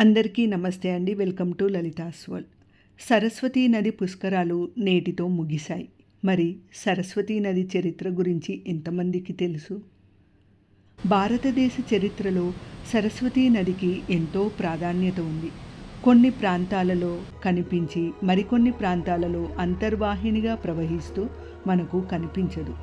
అందరికీ నమస్తే అండి. Welcome to Lalitha's world Saraswati నది పుష్కరాలు నేటితో ముగిశాయి. మరి సరస్వతీ నది చరిత్ర గురించి ఎంతమందికి తెలుసు? భారతదేశ చరిత్రలో సరస్వతీ నదికి ఎంతో ప్రాధాన్యత ఉంది. కొన్ని ప్రాంతాలలో కనిపించి మరికొన్ని ప్రాంతాలలో అంతర్వాహినిగా ప్రవహిస్తూ మనకు కనిపించదు.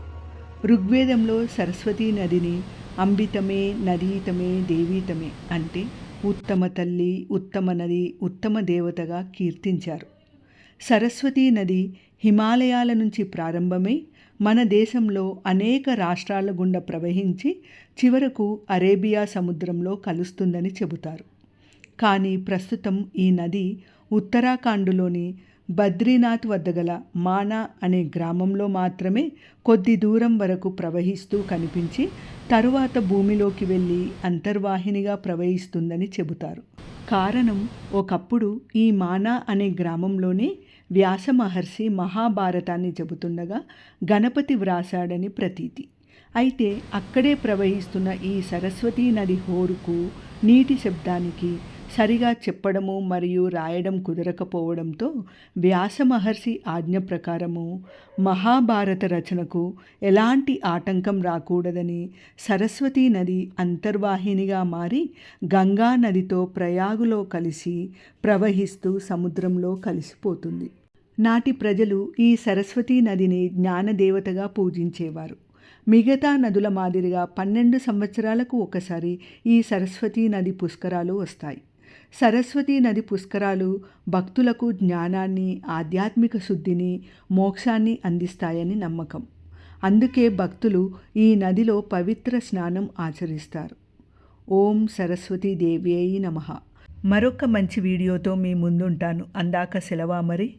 ఋగ్వేదంలో సరస్వతీ నదిని అంబితమే నదీతమే దేవీతమే అంటే ఉత్తమ తల్లి ఉత్తమ నది ఉత్తమ దేవతగా కీర్తించారు. సరస్వతీ నది హిమాలయాల నుంచి ప్రారంభమై మన దేశంలో అనేక రాష్ట్రాల గుండా ప్రవహించి చివరకు అరేబియా సముద్రంలో కలుస్తుందని చెబుతారు. కానీ ప్రస్తుతం ఈ నది ఉత్తరాఖండ్లోని బద్రీనాథ్ వద్ద గల మానా అనే గ్రామంలో మాత్రమే కొద్ది దూరం వరకు ప్రవహిస్తూ కనిపించి తరువాత భూమిలోకి వెళ్ళి అంతర్వాహినిగా ప్రవహిస్తుందని చెబుతారు. కారణం ఒకప్పుడు ఈ మానా అనే గ్రామంలోనే వ్యాస మహర్షి మహాభారతాన్ని చెబుతుండగా గణపతి వ్రాసాడని ప్రతీతి. అయితే అక్కడే ప్రవహిస్తున్న ఈ సరస్వతీ నది హోరుకు నీటి శబ్దానికి సరిగా చెప్పడము మరియు రాయడం కుదరకపోవడంతో వ్యాస మహర్షి ఆజ్ఞ ప్రకారము మహాభారత రచనకు ఎలాంటి ఆటంకం రాకూడదని సరస్వతీ నది అంతర్వాహినిగా మారి గంగా నదితో ప్రయాగులో కలిసి ప్రవహిస్తూ సముద్రంలో కలిసిపోతుంది. నాటి ప్రజలు ఈ సరస్వతీ నదిని జ్ఞానదేవతగా పూజించేవారు. మిగతా నదుల మాదిరిగా పన్నెండు సంవత్సరాలకు ఒకసారి ఈ సరస్వతీ నది పుష్కరాలు వస్తాయి. సరస్వతీ నది పుష్కరాలు భక్తులకు జ్ఞానాన్ని ఆధ్యాత్మిక శుద్ధిని మోక్షాన్ని అందిస్తాయని నమ్మకం. అందుకే భక్తులు ఈ నదిలో పవిత్ర స్నానం ఆచరిస్తారు. ఓం సరస్వతీదేవి అయి నమ. మరొక మంచి వీడియోతో మీ ముందుంటాను. అందాక సెలవా మరి?